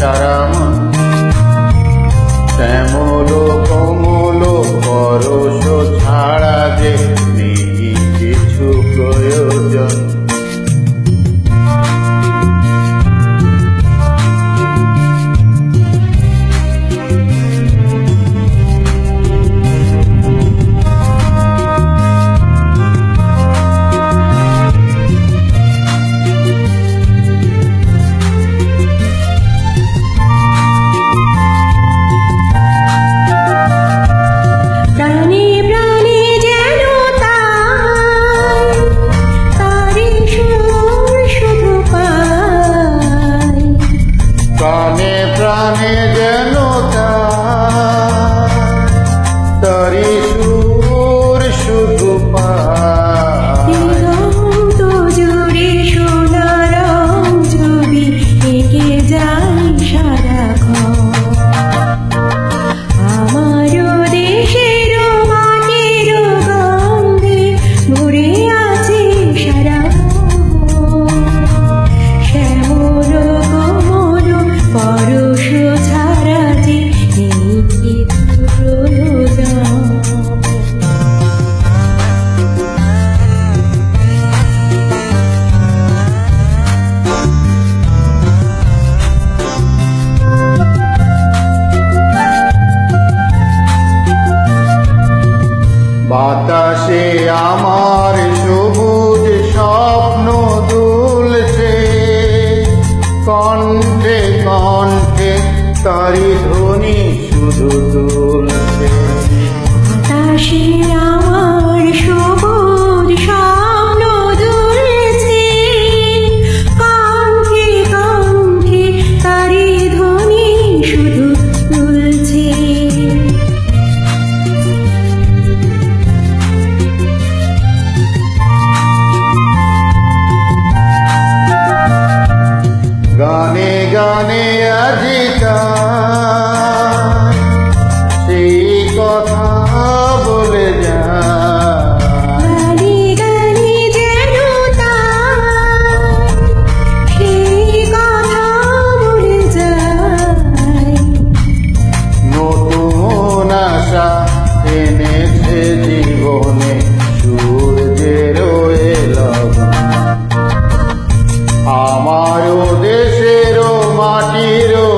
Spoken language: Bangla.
তারা tudo এনেছে জীবনে সূর্যেরও এলাম আমারও দেশেরও মাটিরও